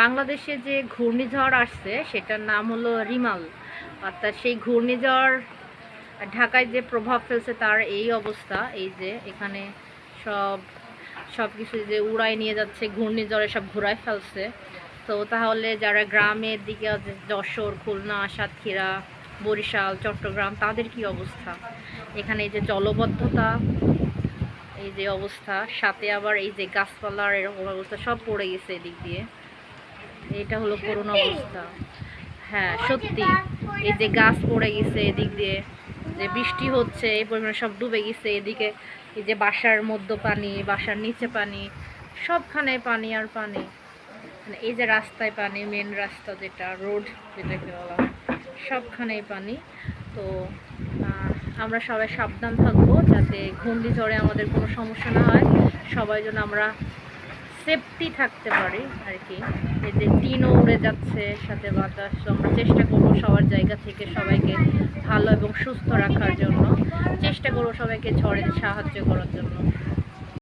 বাংলাদেশে যে ঘূর্ণিঝড় আসছে, সেটার নাম হলো রিমাল। অর্থাৎ সেই ঘূর্ণিঝড় ঢাকায় যে প্রভাব ফেলছে, তার এই অবস্থা, এই যে এখানে সব সব কিছু যে উড়াই নিয়ে যাচ্ছে, ঘূর্ণিঝড়ে সব ঘুরায় ফেলছে। তো তাহলে যারা গ্রামের দিকে যশোর, খুলনা, সাতক্ষীরা, বরিশাল, চট্টগ্রাম, তাদের কি অবস্থা? এখানে এই যে জলবদ্ধতা, এই যে অবস্থা, সাথে আবার এই যে গাছপালার এরকম অবস্থা, সব পড়ে গেছে এদিক দিয়ে। এটা হলো করুণ অবস্থা। হ্যাঁ সত্যি। এই যে গাছ পড়ে গেছে এদিক দিয়ে, যে বৃষ্টি হচ্ছে, এই পরিমাণে সব ডুবে গেছে এদিকে। এই যে বাসার মধ্যে পানি, বাসার নিচে পানি, সবখানে পানি আর পানি। মানে এই যে রাস্তায় পানি মেন রাস্তা যেটা রোড যেটাকে বলা হয়, সবখানেই পানি। তো আমরা সবাই সাবধান থাকব যাতে ঘূর্ণিঝড়ে আমাদের কোনো সমস্যা না হয়। সবাই যেন আমরা সেফটি থাকতে পারি আর কি। এই যে টিনও উড়ে যাচ্ছে, সাথে বাতাস। আমরা চেষ্টা করব সবার জায়গা থেকে সবাইকে ভালো এবং সুস্থ রাখার জন্য। চেষ্টা করব সবাইকে ঝড়ের সাহায্য করার জন্য।